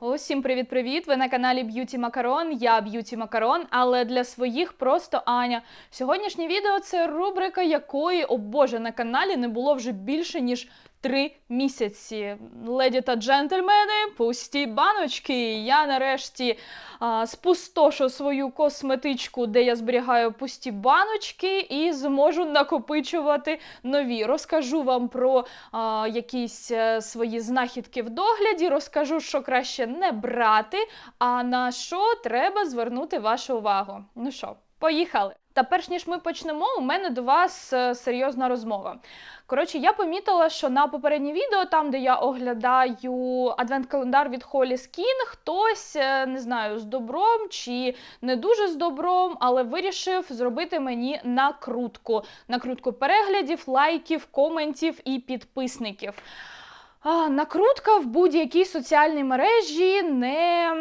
Усім привіт-привіт! Ви на каналі Б'юті Макарон. Я Б'юті Макарон, але для своїх просто Аня. Сьогоднішнє відео це рубрика, якої, о Боже, на каналі не було вже більше ніж три місяці. Леді та джентльмени, пусті баночки. Я нарешті а, спустошу свою косметичку, де я зберігаю пусті баночки, і зможу накопичувати нові. Розкажу вам про а, якісь е, свої знахідки в догляді, розкажу, що краще не брати, а на що треба звернути вашу увагу. Ну що, поїхали! Та перш ніж ми почнемо, у мене до вас е, серйозна розмова. Коротше, я помітила, що на попереднє відео, там, де я оглядаю адвент-календар від Холі Skin, хтось, е, не знаю, з добром чи не дуже з добром, але вирішив зробити мені накрутку. Накрутку переглядів, лайків, коментів і підписників. Накрутка в будь-якій соціальній мережі не,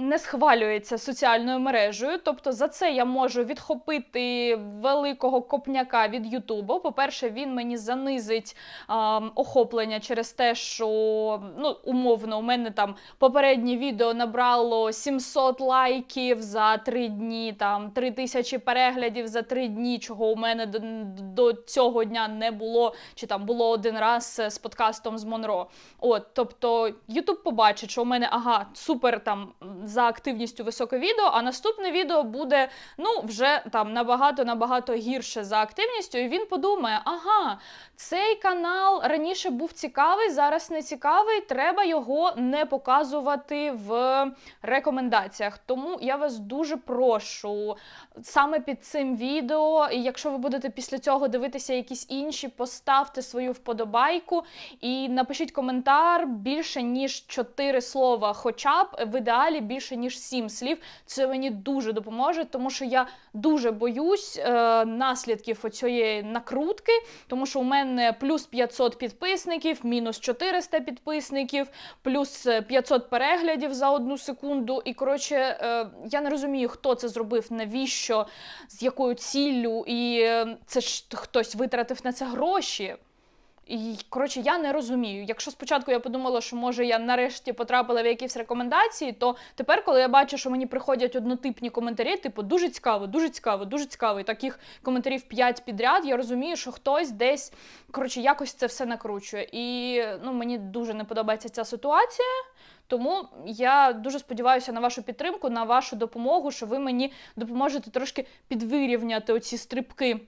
не схвалюється соціальною мережею. Тобто за це я можу відхопити великого копняка від Ютубу. По-перше, він мені занизить а, охоплення через те, що ну, умовно, у мене там попереднє відео набрало 700 лайків за 3 дні, там 3000 переглядів за 3 дні, чого у мене до, до цього дня не було, чи там було один раз з подкастом з Монро. От, тобто, Ютуб побачить, що у мене ага, супер там за активністю високе відео, а наступне відео буде ну вже там набагато набагато гірше за активністю. І він подумає: ага, цей канал раніше був цікавий, зараз не цікавий. Треба його не показувати в рекомендаціях. Тому я вас дуже прошу саме під цим відео. І якщо ви будете після цього дивитися якісь інші, поставте свою вподобайку і напишіть коментар більше ніж 4 слова, хоча б в ідеалі більше ніж 7 слів. Це мені дуже допоможе, тому що я дуже боюсь е, наслідків оцієї накрутки, тому що у мене плюс 500 підписників, мінус 400 підписників, плюс 500 переглядів за одну секунду. І коротше, е, я не розумію, хто це зробив, навіщо, з якою ціллю, і е, це ж хтось витратив на це гроші. І коротше, я не розумію. Якщо спочатку я подумала, що може я нарешті потрапила в якісь рекомендації, то тепер, коли я бачу, що мені приходять однотипні коментарі, типу дуже цікаво, дуже цікаво, дуже цікаво, і таких коментарів 5 підряд, я розумію, що хтось десь коротше якось це все накручує. І ну мені дуже не подобається ця ситуація. Тому я дуже сподіваюся на вашу підтримку, на вашу допомогу, що ви мені допоможете трошки підвирівняти оці стрибки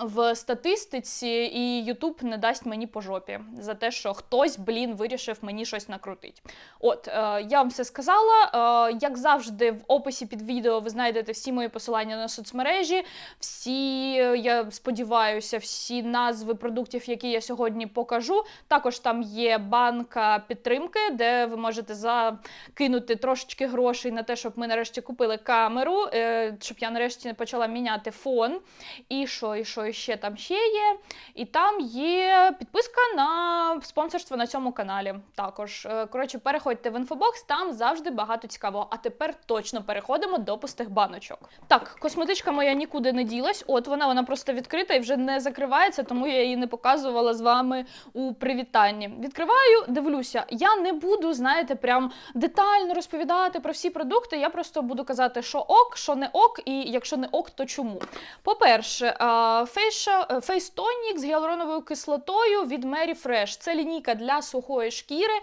в статистиці, і Ютуб не дасть мені по жопі за те, що хтось, блін, вирішив мені щось накрутити. От, е, я вам все сказала. Е, як завжди, в описі під відео ви знайдете всі мої посилання на соцмережі, всі, я сподіваюся, всі назви продуктів, які я сьогодні покажу. Також там є банка підтримки, де ви можете закинути трошечки грошей на те, щоб ми нарешті купили камеру, е, щоб я нарешті почала міняти фон. І що, і що ще там ще є. І там є підписка на спонсорство на цьому каналі. Також. Е, Коротше, переходьте в інфобокс, там завжди багато цікавого. А тепер точно переходимо до пустих баночок. Так, косметичка моя нікуди не ділась. От вона, вона просто відкрита і вже не закривається, тому я її не показувала з вами у привітанні. Відкриваю, дивлюся. Я не буду, знаєте, прям детально розповідати про всі продукти. Я просто буду казати, що ок, що не ок, і якщо не ок, то чому. По-перше, Face Tonic з гіалуроновою кислотою від Mary Fresh. Це лінійка для сухої шкіри.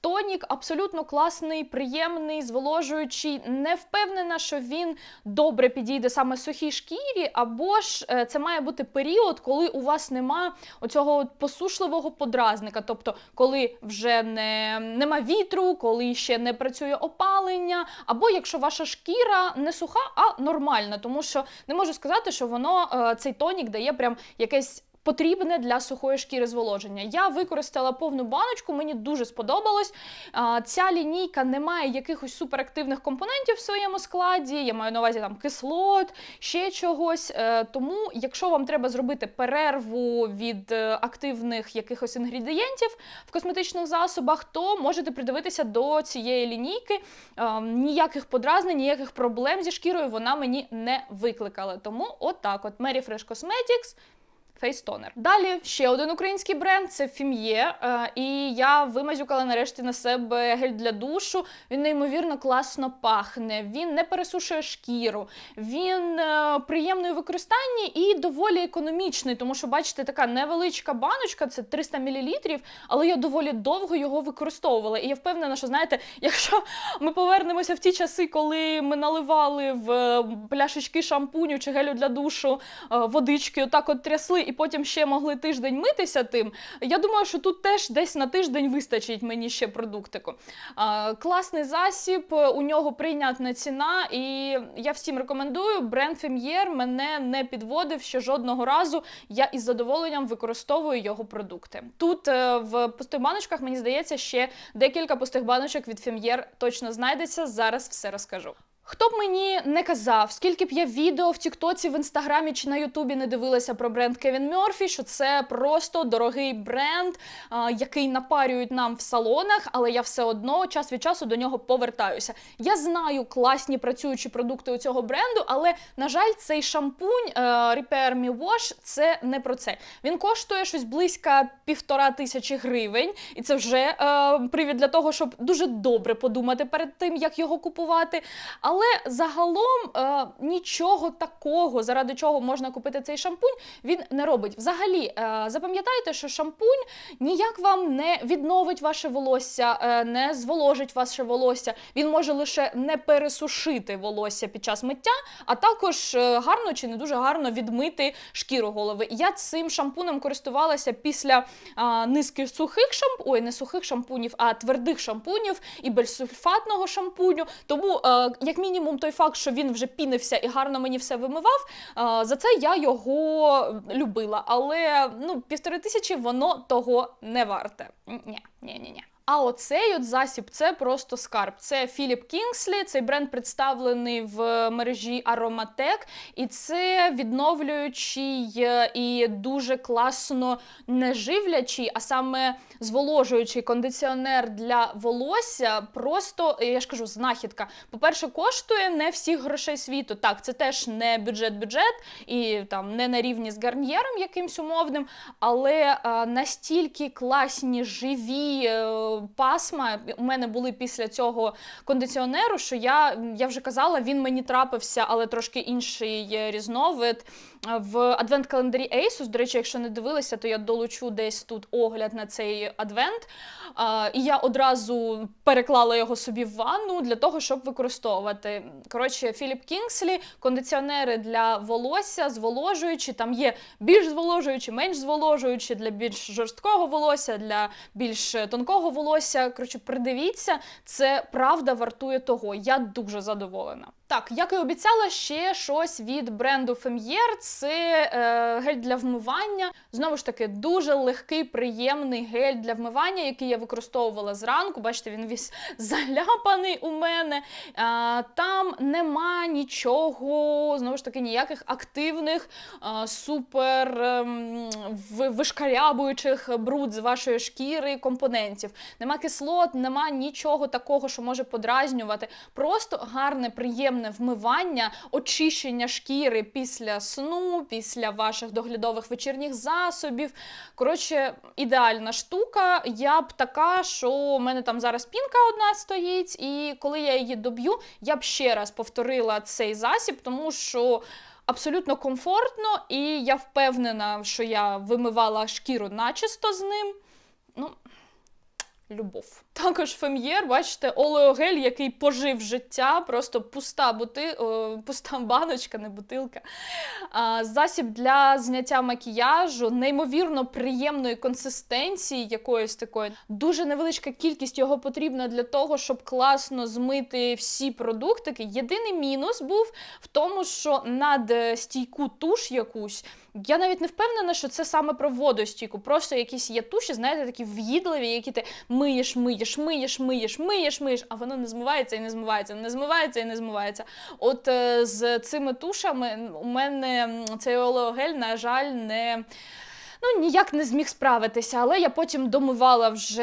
Тонік абсолютно класний, приємний, зволожуючий. Не впевнена, що він добре підійде саме сухій шкірі, або ж е, це має бути період, коли у вас нема оцього посушливого подразника. Тобто, коли вже не, нема вітру, коли ще не працює опалення, або якщо ваша шкіра не суха, а нормальна, тому що не можу сказати, що воно е, цей тонік дає прям якесь. Потрібне для сухої шкіри зволоження. Я використала повну баночку, мені дуже сподобалось. Ця лінійка не має якихось суперактивних компонентів в своєму складі. Я маю на увазі там кислот, ще чогось. Е, тому, якщо вам треба зробити перерву від е, активних якихось інгредієнтів в косметичних засобах, то можете придивитися до цієї лінійки. Е, ніяких подразнень, ніяких проблем зі шкірою вона мені не викликала. Тому отак, от Mary Fresh Cosmetics. Toner. Далі ще один український бренд це Фім'є. Е, і я вимазюкала нарешті на себе гель для душу. Він неймовірно класно пахне. Він не пересушує шкіру, він е, приємний у використанні і доволі економічний, тому що, бачите, така невеличка баночка, це 300 мл, але я доволі довго його використовувала. І я впевнена, що знаєте, якщо ми повернемося в ті часи, коли ми наливали в пляшечки шампуню чи гелю для душу е, водички, отак от трясли, і потім ще могли тиждень митися тим. Я думаю, що тут теж десь на тиждень вистачить мені ще продуктику. Е, Класний засіб, у нього прийнятна ціна, і я всім рекомендую. Бренд Фем'єр мене не підводив ще жодного разу. Я із задоволенням використовую його продукти. Тут е, в пустих баночках, мені здається, ще декілька пустих баночок від Фем'єр точно знайдеться. Зараз все розкажу. Хто б мені не казав, скільки б я відео в Тіктоці, в інстаграмі чи на Ютубі не дивилася про бренд Кевін Мерфі, що це просто дорогий бренд, який напарюють нам в салонах, але я все одно час від часу до нього повертаюся. Я знаю класні працюючі продукти у цього бренду, але на жаль, цей шампунь е, Repair Me Wash це не про це. Він коштує щось близько півтора тисячі гривень, і це вже е, привід для того, щоб дуже добре подумати перед тим, як його купувати. Але загалом е, нічого такого, заради чого можна купити цей шампунь, він не робить. Взагалі, е, запам'ятайте, що шампунь ніяк вам не відновить ваше волосся, е, не зволожить ваше волосся. Він може лише не пересушити волосся під час миття, а також е, гарно чи не дуже гарно відмити шкіру голови. Я цим шампунем користувалася після а, низки сухих шампунів, ой, не сухих шампунів, а твердих шампунів і безсульфатного шампуню. Тому, е, як мінімум, той факт, що він вже пінився і гарно мені все вимивав, за це я його любила. Але ну, півтори тисячі воно того не варте. Ні, ні, ні, ні. А оцей от засіб це просто скарб. Це Філіп Кінгслі. Цей бренд представлений в мережі Aromatech. І це відновлюючий е, і дуже класно не живлячий, а саме зволожуючий кондиціонер для волосся. Просто я ж кажу, знахідка. По-перше, коштує не всіх грошей світу. Так, це теж не бюджет-бюджет і там не на рівні з гарньєром якимсь умовним, але а, настільки класні живі. Е, пасма у мене були після цього кондиціонеру, що я, я вже казала, він мені трапився, але трошки інший різновид. В адвент-календарі Asus, до речі, якщо не дивилися, то я долучу десь тут огляд на цей адвент. І я одразу переклала його собі в ванну для того, щоб використовувати. Коротше, Філіп Кінгслі, кондиціонери для волосся, зволожуючі. Там є більш зволожуючі, менш зволожуючі для більш жорсткого волосся, для більш тонкого волосся. Коротше, придивіться, це правда вартує того. Я дуже задоволена. Так, як і обіцяла, ще щось від бренду Фем'єр. Це е, гель для вмивання. Знову ж таки, дуже легкий, приємний гель для вмивання, який я використовувала зранку. Бачите, він весь заляпаний у мене. Е, там нема нічого, знову ж таки, ніяких активних, е, супер е, вишкарябуючих бруд з вашої шкіри компонентів. Нема кислот, нема нічого такого, що може подразнювати. Просто гарне, приємне вмивання, очищення шкіри після сну, після ваших доглядових вечірніх засобів. Коротше, ідеальна штука. Я б така, що у мене там зараз пінка одна стоїть, і коли я її доб'ю, я б ще раз повторила цей засіб, тому що. Абсолютно комфортно, і я впевнена, що я вимивала шкіру начисто з ним. Ну, любов. Також фем'єр, бачите, олеогель, який пожив життя, просто пуста бути, о, пуста баночка, не бутилка. А, засіб для зняття макіяжу, неймовірно приємної консистенції, якоїсь такої. Дуже невеличка кількість його потрібна для того, щоб класно змити всі продуктики. Єдиний мінус був в тому, що над стійку туш якусь. Я навіть не впевнена, що це саме про водостійку. Просто якісь є туші, знаєте, такі в'їдливі, які ти миєш, миєш, миєш, миєш, миєш, миєш, а воно не змивається і не змивається, не змивається і не змивається. От е, з цими тушами у мене цей олеогель, на жаль, не. Ну ніяк не зміг справитися, але я потім домивала вже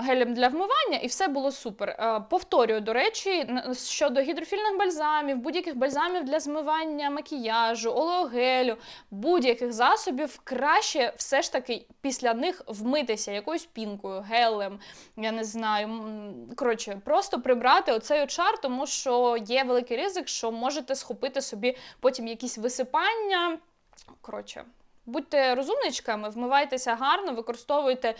гелем для вмивання, і все було супер. Е, Повторюю, до речі, щодо гідрофільних бальзамів, будь-яких бальзамів для змивання макіяжу, олеогелю, будь-яких засобів, краще все ж таки після них вмитися якоюсь пінкою, гелем, я не знаю. Коротше, просто прибрати оцей от шар, тому що є великий ризик, що можете схопити собі потім якісь висипання. Коротше, будьте розумничками, вмивайтеся гарно, використовуйте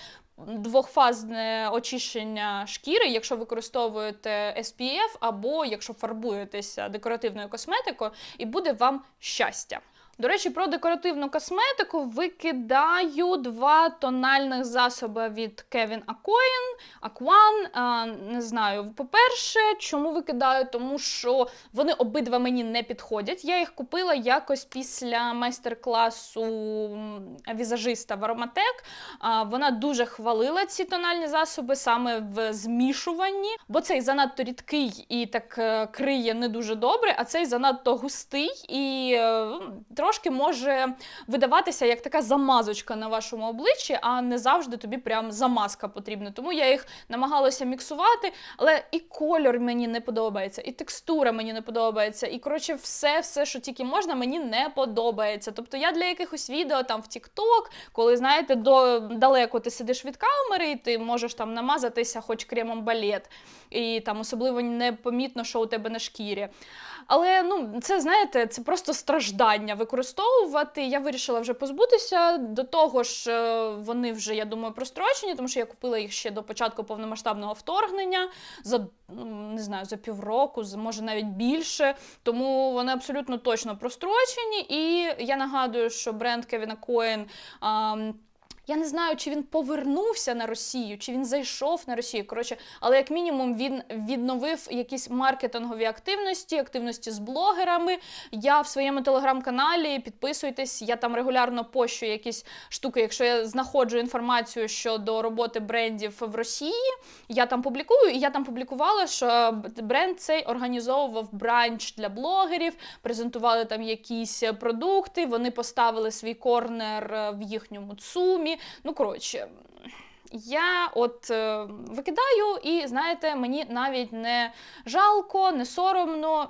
двохфазне очищення шкіри, якщо використовуєте SPF, або якщо фарбуєтеся декоративною косметикою, і буде вам щастя. До речі, про декоративну косметику викидаю два тональних засоби від Kevin Aquan. Aquan. А, не знаю, по-перше, чому викидаю? Тому що вони обидва мені не підходять. Я їх купила якось після майстер-класу візажиста в Aromatec. Вона дуже хвалила ці тональні засоби саме в змішуванні, бо цей занадто рідкий і так е, криє не дуже добре, а цей занадто густий і е, трошки може видаватися як така замазочка на вашому обличчі, а не завжди тобі прям замазка потрібна. Тому я їх намагалася міксувати, але і кольор мені не подобається, і текстура мені не подобається, і коротше, все, все, що тільки можна, мені не подобається. Тобто я для якихось відео там в TikTok, коли знаєте, до далеко ти сидиш від камери, і ти можеш там намазатися, хоч кремом балет, і там особливо непомітно, що у тебе на шкірі. Але ну це знаєте, це просто страждання використовувати. Я вирішила вже позбутися. До того ж, е, вони вже, я думаю, прострочені, тому що я купила їх ще до початку повномасштабного вторгнення за не знаю, за півроку, може навіть більше. Тому вони абсолютно точно прострочені. І я нагадую, що бренд Cohen ам, я не знаю, чи він повернувся на Росію, чи він зайшов на Росію. Коротше, але як мінімум він відновив якісь маркетингові активності, активності з блогерами. Я в своєму телеграм-каналі підписуйтесь, я там регулярно пощу якісь штуки. Якщо я знаходжу інформацію щодо роботи брендів в Росії, я там публікую, і я там публікувала, що бренд цей організовував бранч для блогерів, презентували там якісь продукти. Вони поставили свій корнер е, в їхньому цумі. Ну, коротше. Я от е, викидаю, і знаєте, мені навіть не жалко, не соромно.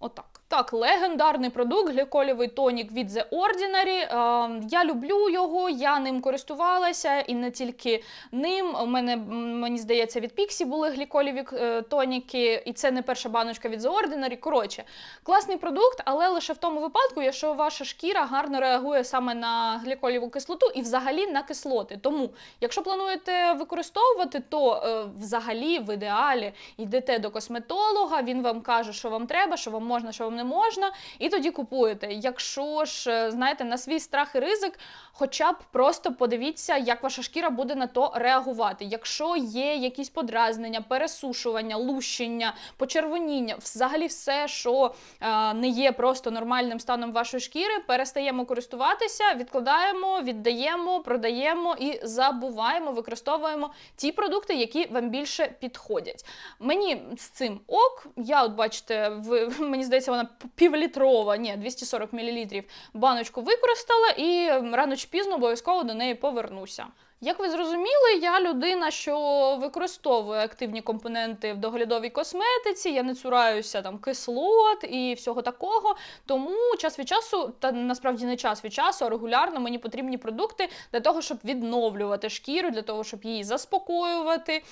Отак. Так, легендарний продукт, гліколівий тонік від The Ordinary. Е, я люблю його, я ним користувалася, і не тільки ним. У мене, мені здається, від Pixie були гліколіві е, тоніки, і це не перша баночка від The Ordinary. Коротше, класний продукт, але лише в тому випадку, якщо ваша шкіра гарно реагує саме на гліколіву кислоту і взагалі на кислоти. Тому, якщо плануєте використовувати, то е, взагалі в ідеалі йдете до косметолога, він вам каже, що вам треба, що вам можна, що вам не можна, і тоді купуєте. Якщо ж, е, знаєте, на свій страх і ризик, хоча б просто подивіться, як ваша шкіра буде на то реагувати. Якщо є якісь подразнення, пересушування, лущення, почервоніння, взагалі все, що е, не є просто нормальним станом вашої шкіри, перестаємо користуватися, відкладаємо, віддаємо, продаємо і забуваємо, використовуємо ті продукти, які вам більше підходять. Мені з цим ок. Я, от бачите, в, мені здається, вона півлітрова, ні, 240 мл баночку використала і рано чи пізно обов'язково до неї повернуся. Як ви зрозуміли, я людина, що використовує активні компоненти в доглядовій косметиці, я не цураюся там кислот і всього такого. Тому час від часу, та насправді не час від часу, а регулярно мені потрібні продукти для того, щоб відновлювати шкіру, для того, щоб її заспокоювати,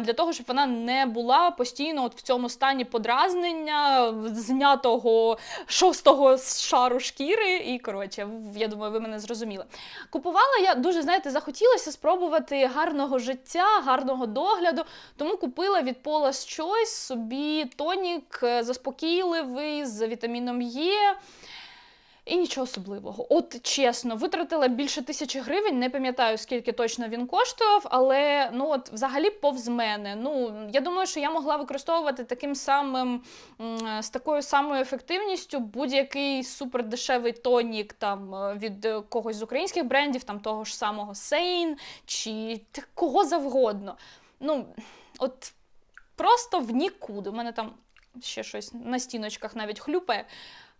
для того, щоб вона не була постійно от в цьому стані подразнення, знятого шостого шару шкіри. І коротше, я думаю, ви мене зрозуміли. Купувала я дуже, знаєте, захотілося спробувати гарного життя, гарного догляду. Тому купила від Paula's Choice собі тонік е, заспокійливий з вітаміном Е. І нічого особливого. От чесно, витратила більше тисячі гривень, не пам'ятаю, скільки точно він коштував, але ну от взагалі повз мене. Ну я думаю, що я могла використовувати таким самим з такою самою ефективністю будь-який супердешевий тонік там е, від е, когось з українських брендів, там того ж самого Сейн чи кого завгодно. Ну, от просто в нікуди. У мене там ще щось на стіночках навіть хлюпає.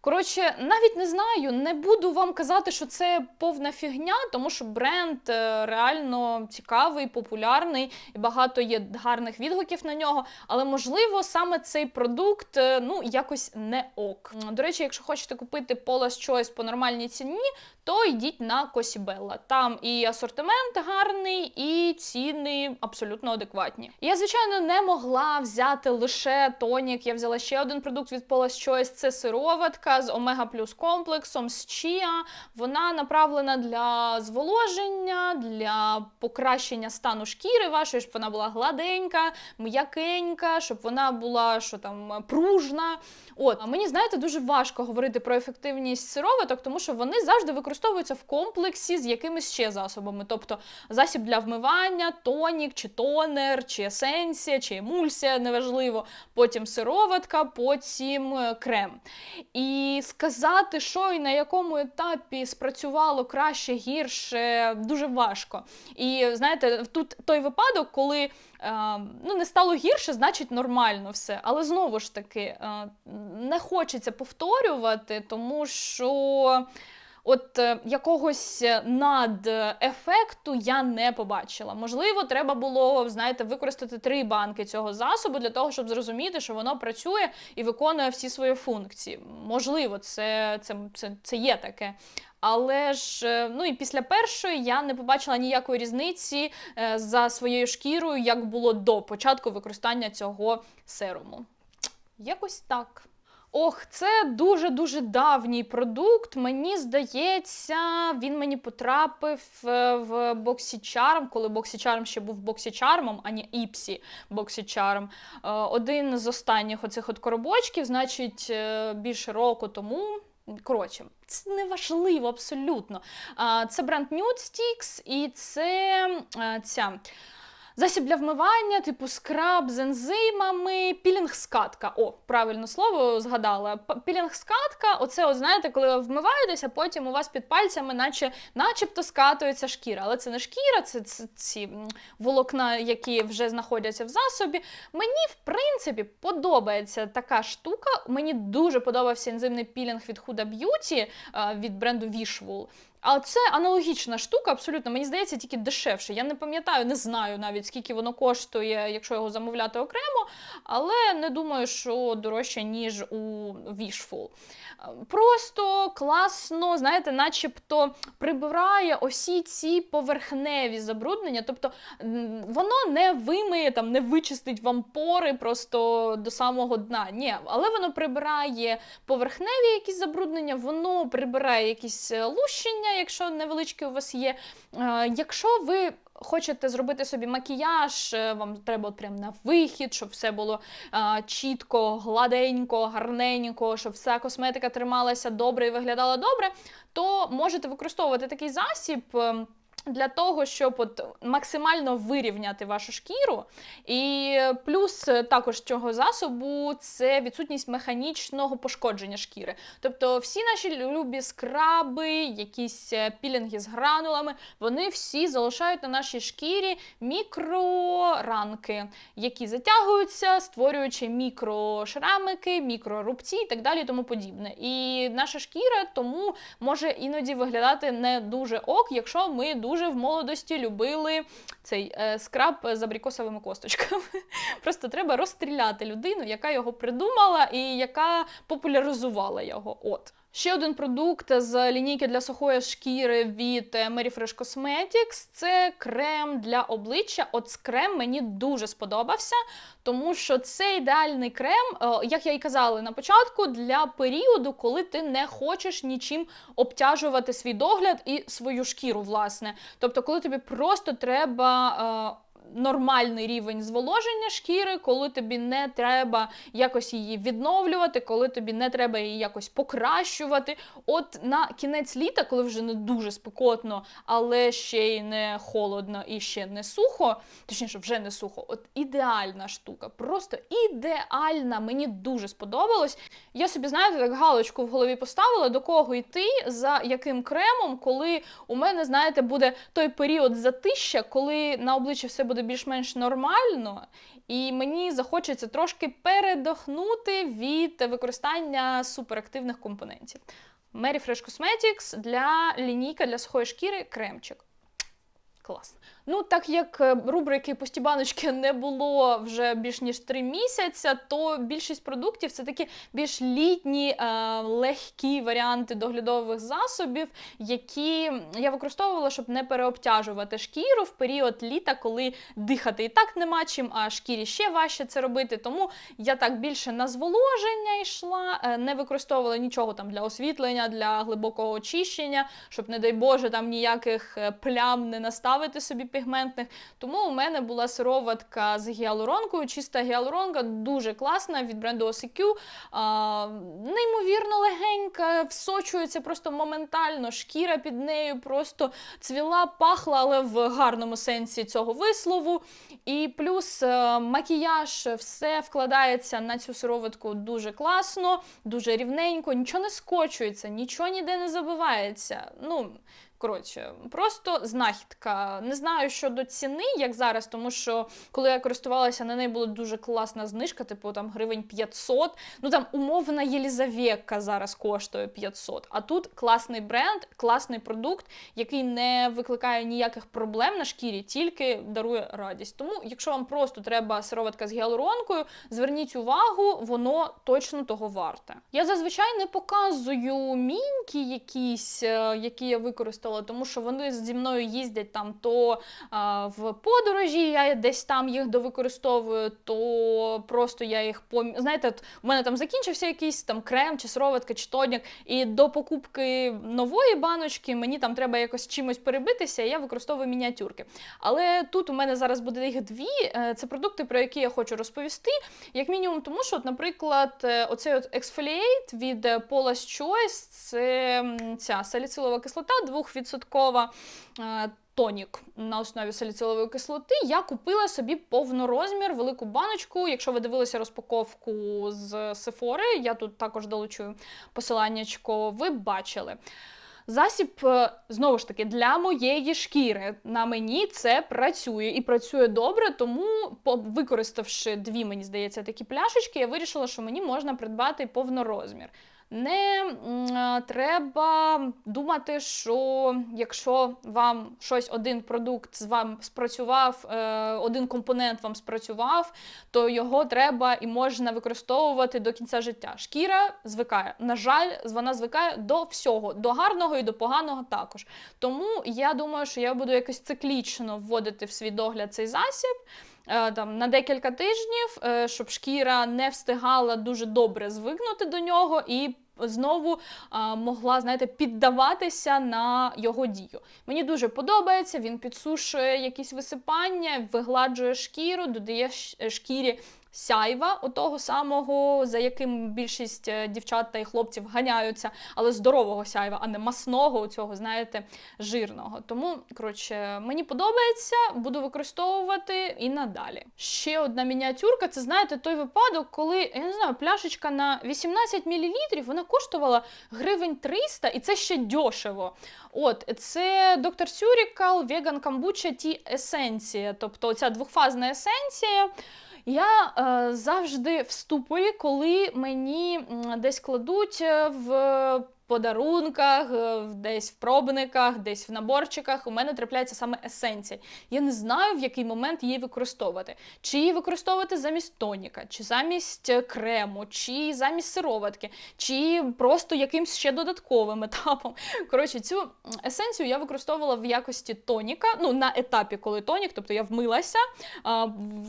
Коротше, навіть не знаю, не буду вам казати, що це повна фігня, тому що бренд е, реально цікавий, популярний і багато є гарних відгуків на нього. Але можливо, саме цей продукт е, ну якось не ок. До речі, якщо хочете купити Paula's Choice по нормальній ціні, то йдіть на Косібелла. Там і асортимент гарний, і ціни абсолютно адекватні. Я, звичайно, не могла взяти лише тонік. Я взяла ще один продукт від Paula's Choice. Це сироватка з омега плюс комплексом з чіа. Вона направлена для зволоження, для покращення стану шкіри вашої, щоб вона була гладенька, м'якенька, щоб вона була що там пружна. От а мені знаєте, дуже важко говорити про ефективність сироваток, тому що вони завжди використовуються в комплексі з якимись ще засобами, тобто засіб для вмивання, тонік, чи тонер, чи есенція, чи емульсія, неважливо. Потім сироватка, потім е, крем. І сказати, що і на якому етапі спрацювало краще, гірше, дуже важко. І знаєте, тут той випадок, коли ну, не стало гірше, значить нормально все. Але знову ж таки, е, не хочеться повторювати, тому що. От е, якогось надефекту я не побачила. Можливо, треба було, знаєте, використати три банки цього засобу для того, щоб зрозуміти, що воно працює і виконує всі свої функції. Можливо, це, це, це, це є таке. Але ж е, ну і після першої я не побачила ніякої різниці е, за своєю шкірою, як було до початку використання цього серуму. Якось так. Ох, це дуже-дуже давній продукт. Мені здається, він мені потрапив е, в BoxyCharm, коли BoxyCharm ще був BoxyCharm, а не Ipsy BoxyCharm. Один з останніх оцих от коробочків, значить, більше року тому. Коротше, це не важливо абсолютно. Це бренд Nude Sticks і це ця. Засіб для вмивання, типу скраб з ензимами, пілінг-скатка. О, правильно слово згадала. Пілінг-скатка, оце, от, знаєте, коли ви вмиваєтеся, потім у вас під пальцями, наче, начебто скатується шкіра. Але це не шкіра, це, ці волокна, які вже знаходяться в засобі. Мені, в принципі, подобається така штука. Мені дуже подобався ензимний пілінг від Huda Beauty від бренду Wishful. А це аналогічна штука, абсолютно, мені здається, тільки дешевше. Я не пам'ятаю, не знаю навіть, скільки воно коштує, якщо його замовляти окремо, але не думаю, що дорожче, ніж у Wishful. Просто класно, знаєте, начебто прибирає осі ці поверхневі забруднення. Тобто воно не вимиє, там, не вичистить вам пори просто до самого дна. Ні, але воно прибирає поверхневі якісь забруднення, воно прибирає якісь е, лущення, якщо невеличкий у вас є. Е, Якщо ви хочете зробити собі макіяж, е, вам треба от прям на вихід, щоб все було е, чітко, гладенько, гарненько, щоб вся косметика трималася добре і виглядала добре, то можете використовувати такий засіб. Для того, щоб от максимально вирівняти вашу шкіру, і плюс е, також цього засобу це відсутність механічного пошкодження шкіри. Тобто всі наші любі скраби, якісь е, пілінги з гранулами, вони всі залишають на нашій шкірі мікроранки, які затягуються, створюючи мікрошрамики, мікрорубці і так далі, тому подібне. І наша шкіра тому може іноді виглядати не дуже ок, якщо ми дуже в молодості любили цей е, скраб з абрикосовими косточками. Просто треба розстріляти людину, яка його придумала і яка популяризувала його. От. Ще один продукт з лінійки для сухої шкіри від е, Mary Fresh Cosmetics – це крем для обличчя. От крем мені дуже сподобався, тому що це ідеальний крем, е, як я і казала на початку, для періоду, коли ти не хочеш нічим обтяжувати свій догляд і свою шкіру, власне. Тобто, коли тобі просто треба. Нормальний рівень зволоження шкіри, коли тобі не треба якось її відновлювати, коли тобі не треба її якось покращувати. От на кінець літа, коли вже не дуже спекотно, але ще й не холодно і ще не сухо, точніше, вже не сухо. От ідеальна штука, просто ідеальна. Мені дуже сподобалось. Я собі, знаєте, так галочку в голові поставила, до кого йти, за яким кремом, коли у мене, знаєте, буде той період затища, коли на обличчі все буде більш-менш нормально, і мені захочеться трошки передохнути від використання суперактивних компонентів. Mary Fresh Cosmetics для лінійка для сухої шкіри кремчик. Клас. Ну, так як е, рубрики пусті баночки не було вже більш ніж три місяця, то більшість продуктів це такі більш літні, е, легкі варіанти доглядових засобів, які я використовувала, щоб не переобтяжувати шкіру в період літа, коли дихати і так нема чим, а шкірі ще важче це робити. Тому я так більше на зволоження йшла, е, не використовувала нічого там для освітлення, для глибокого очищення, щоб, не дай Боже, там ніяких плям не наставити собі пігментних. Тому у мене була сироватка з гіалуронкою, чиста гіалуронка, дуже класна від бренду OSQ. А, неймовірно легенька, всочується просто моментально. Шкіра під нею просто цвіла, пахла, але в гарному сенсі цього вислову. І плюс е, макіяж, все вкладається на цю сироватку дуже класно, дуже рівненько, нічого не скочується, нічого ніде не забивається. Ну, Коротше, просто знахідка. Не знаю щодо ціни, як зараз, тому що коли я користувалася, на неї була дуже класна знижка, типу там гривень 500. Ну там умовна Єлізавека зараз коштує 500. А тут класний бренд, класний продукт, який не викликає ніяких проблем на шкірі, тільки дарує радість. Тому, якщо вам просто треба сироватка з гіалуронкою, зверніть увагу, воно точно того варте. Я зазвичай не показую міньки якісь, е, які я використала тому що вони зі мною їздять там то а, в подорожі, я десь там їх довикористовую, то просто я їх пом... Знаєте, от у мене там закінчився якийсь там крем, чи сироватка, чи тонік, і до покупки нової баночки мені там треба якось чимось перебитися, і я використовую мініатюрки. Але тут у мене зараз буде їх дві. Е, це продукти, про які я хочу розповісти. Як мінімум, тому що, от, наприклад, е, оцей от Exfoliate від Paula's Choice, це ця саліцилова кислота 2% відсоткова е, тонік на основі саліцилової кислоти. Я купила собі повнорозмір, велику баночку. Якщо ви дивилися розпаковку з Сефори, я тут також долучу посиланнячко, ви бачили. Засіб, е, знову ж таки, для моєї шкіри на мені це працює і працює добре, тому, використавши дві, мені здається, такі пляшечки, я вирішила, що мені можна придбати повнорозмір. Не треба думати, що якщо вам щось один продукт з вам спрацював, е, один компонент вам спрацював, то його треба і можна використовувати до кінця життя. Шкіра звикає. На жаль, вона звикає до всього, до гарного і до поганого також. Тому я думаю, що я буду якось циклічно вводити в свій догляд цей засіб. Е, там на декілька тижнів, е, щоб шкіра не встигала дуже добре звикнути до нього і знову а, могла, знаєте, піддаватися на його дію. Мені дуже подобається, він підсушує якісь висипання, вигладжує шкіру, додає шкірі сяйва, отого самого, за яким більшість е, дівчат та й хлопців ганяються, але здорового сяйва, а не масного, цього, знаєте, жирного. Тому, коротше, мені подобається, буду використовувати і надалі. Ще одна мініатюрка це, знаєте, той випадок, коли, я не знаю, пляшечка на 18 мл, вона коштувала гривень 300, і це ще дешево. От, це доктор Сюрікал, веган камбуча ті есенція, тобто ця двохфазна есенція. Я е, завжди вступую, коли мені десь кладуть е, в подарунках, е, десь в пробниках, десь в наборчиках. У мене трапляється саме есенція. Я не знаю, в який момент її використовувати. Чи її використовувати замість тоніка, чи замість е, крему, чи замість сироватки, чи просто якимсь ще додатковим етапом. Коротше, цю есенцію я використовувала в якості тоніка. Ну, на етапі, коли тонік, тобто я вмилася,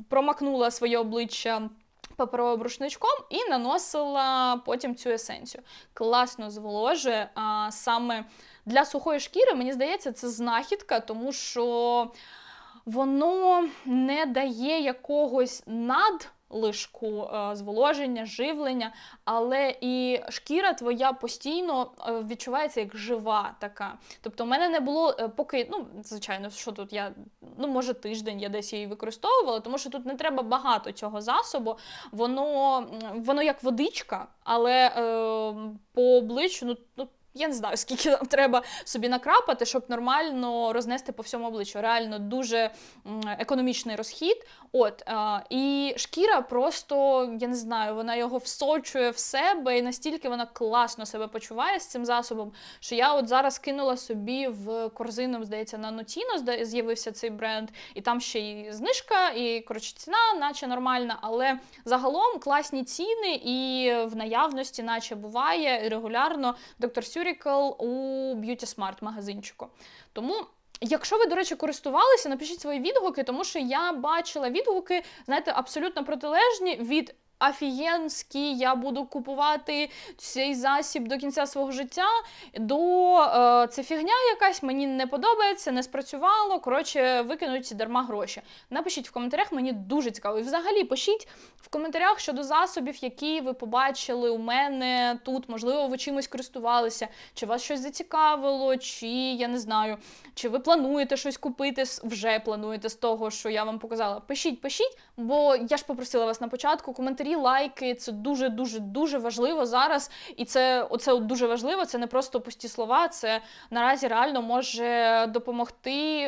промакнула своє обличчя паперовим рушничком і наносила потім цю есенцію. Класно зволожує. А саме для сухої шкіри, мені здається, це знахідка, тому що воно не дає якогось над лишку е, зволоження, живлення, але і шкіра твоя постійно е, відчувається як жива така. Тобто, в мене не було е, поки, ну, звичайно, що тут я, ну, може, тиждень я десь її використовувала, тому що тут не треба багато цього засобу, воно воно як водичка, але е, по обличчю, ну, ну Я не знаю, скільки нам треба собі накрапати, щоб нормально рознести по всьому обличчю. Реально дуже економічний розхід. От і шкіра просто я не знаю, вона його всочує в себе, і настільки вона класно себе почуває з цим засобом, що я от зараз кинула собі в корзину, здається, на Notino з'явився цей бренд, і там ще й знижка, і коротше ціна, наче нормальна, але загалом класні ціни і в наявності, наче буває регулярно доктор Dr. Surical у Beauty Smart магазинчику. Тому. Якщо ви, до речі, користувалися, напишіть свої відгуки, тому що я бачила відгуки, знаєте, абсолютно протилежні від афієнські, я буду купувати цей засіб до кінця свого життя, до е, це фігня якась, мені не подобається, не спрацювало. Коротше, викинуть дарма гроші. Напишіть в коментарях, мені дуже цікаво. І взагалі пишіть в коментарях щодо засобів, які ви побачили у мене тут. Можливо, ви чимось користувалися, чи вас щось зацікавило, чи я не знаю, чи ви плануєте щось купити, вже плануєте з того, що я вам показала. Пишіть, пишіть, бо я ж попросила вас на початку. Коментарі, лайки це дуже дуже дуже важливо зараз. І це оце дуже важливо. Це не просто пусті слова. Це наразі реально може допомогти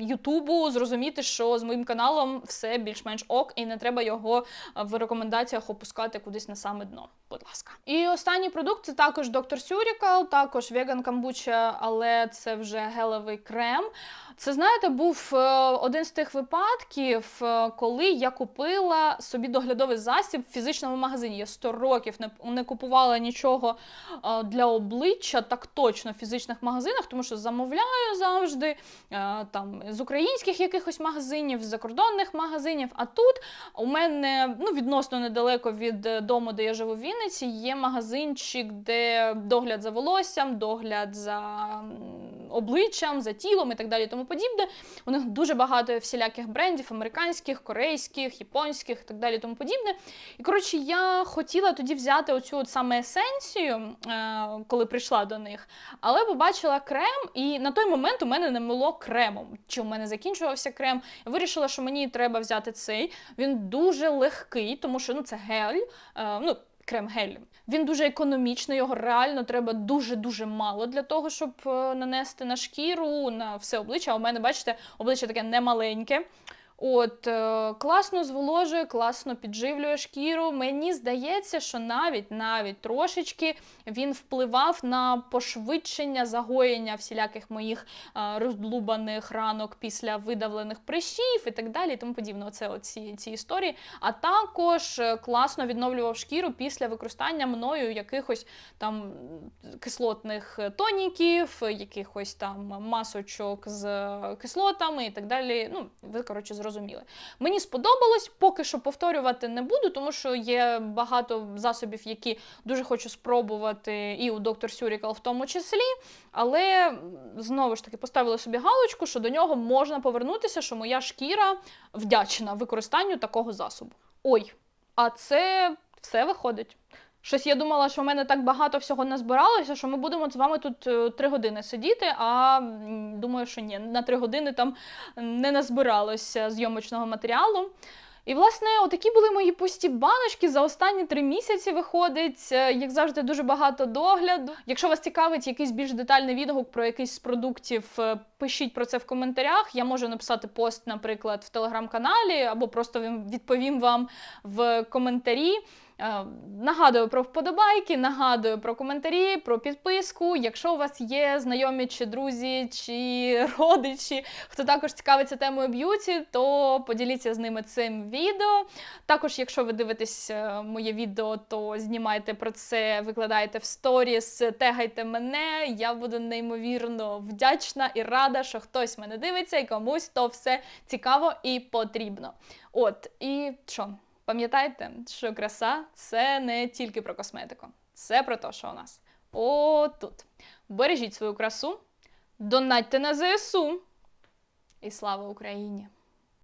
Ютубу зрозуміти, що з моїм каналом все більш-менш ок, і не треба його в рекомендаціях опускати кудись на саме дно. Будь ласка. І останній продукт це також доктор Сюрікал, також веган камбуча, але це вже гелевий крем. Це, знаєте, був е, один з тих випадків, е, коли я купила собі доглядовий засіб в фізичному магазині. Я 100 років не, не купувала нічого е, для обличчя, так точно в фізичних магазинах, тому що замовляю завжди там з українських якихось магазинів, з закордонних магазинів. А тут у мене ну, відносно недалеко від дому, де я живу в Вінниці, є магазинчик, де догляд за волоссям, догляд за обличчям, за тілом і так далі. Тому подібне. У них дуже багато всіляких брендів, американських, корейських, японських і так далі. Тому подібне. І коротше, я хотіла тоді взяти оцю от саме есенцію, е, коли прийшла до них, але побачила крем, і на той момент у мене не було крему. Чи у мене закінчувався крем? Я вирішила, що мені треба взяти цей. Він дуже легкий, тому що ну це гель. Е, ну, Крем-гель. Він дуже економічний, його реально треба дуже-дуже мало для того, щоб е, нанести на шкіру, на все обличчя. А у мене, бачите, обличчя таке немаленьке. От, е, класно зволожує, класно підживлює шкіру. Мені здається, що навіть навіть трошечки він впливав на пошвидшення загоєння всіляких моїх е, роздлубаних ранок після видавлених прищів і так далі. Тому подібне. Оце оці ці історії. А також е, класно відновлював шкіру після використання мною якихось там кислотних тоніків, якихось там масочок з кислотами і так далі. Ну, ви коротше зрозуміли. Мені сподобалось, поки що повторювати не буду, тому що є багато засобів, які дуже хочу спробувати, і у доктор Сюрікал в тому числі. Але знову ж таки поставила собі галочку, що до нього можна повернутися, що моя шкіра вдячна використанню такого засобу. Ой, а це все виходить. Щось я думала, що в мене так багато всього назбиралося, що ми будемо з вами тут е, три години сидіти, а думаю, що ні, на три години там не назбиралося зйомочного матеріалу. І, власне, отакі були мої пусті баночки. За останні три місяці виходить, е, як завжди, дуже багато догляду. Якщо вас цікавить якийсь більш детальний відгук про якийсь з продуктів, е, пишіть про це в коментарях. Я можу написати пост, наприклад, в телеграм-каналі, або просто відповім вам в коментарі. Е, Нагадую про вподобайки, нагадую про коментарі, про підписку. Якщо у вас є знайомі чи друзі, чи родичі, хто також цікавиться темою б'юті, то поділіться з ними цим відео. Також, якщо ви дивитесь е, моє відео, то знімайте про це, викладайте в сторіс, тегайте мене. Я буду неймовірно вдячна і рада, що хтось мене дивиться і комусь то все цікаво і потрібно. От, і що? Пам'ятайте, що краса це не тільки про косметику, це про те, що у нас отут. Бережіть свою красу, донатьте на ЗСУ. І слава Україні!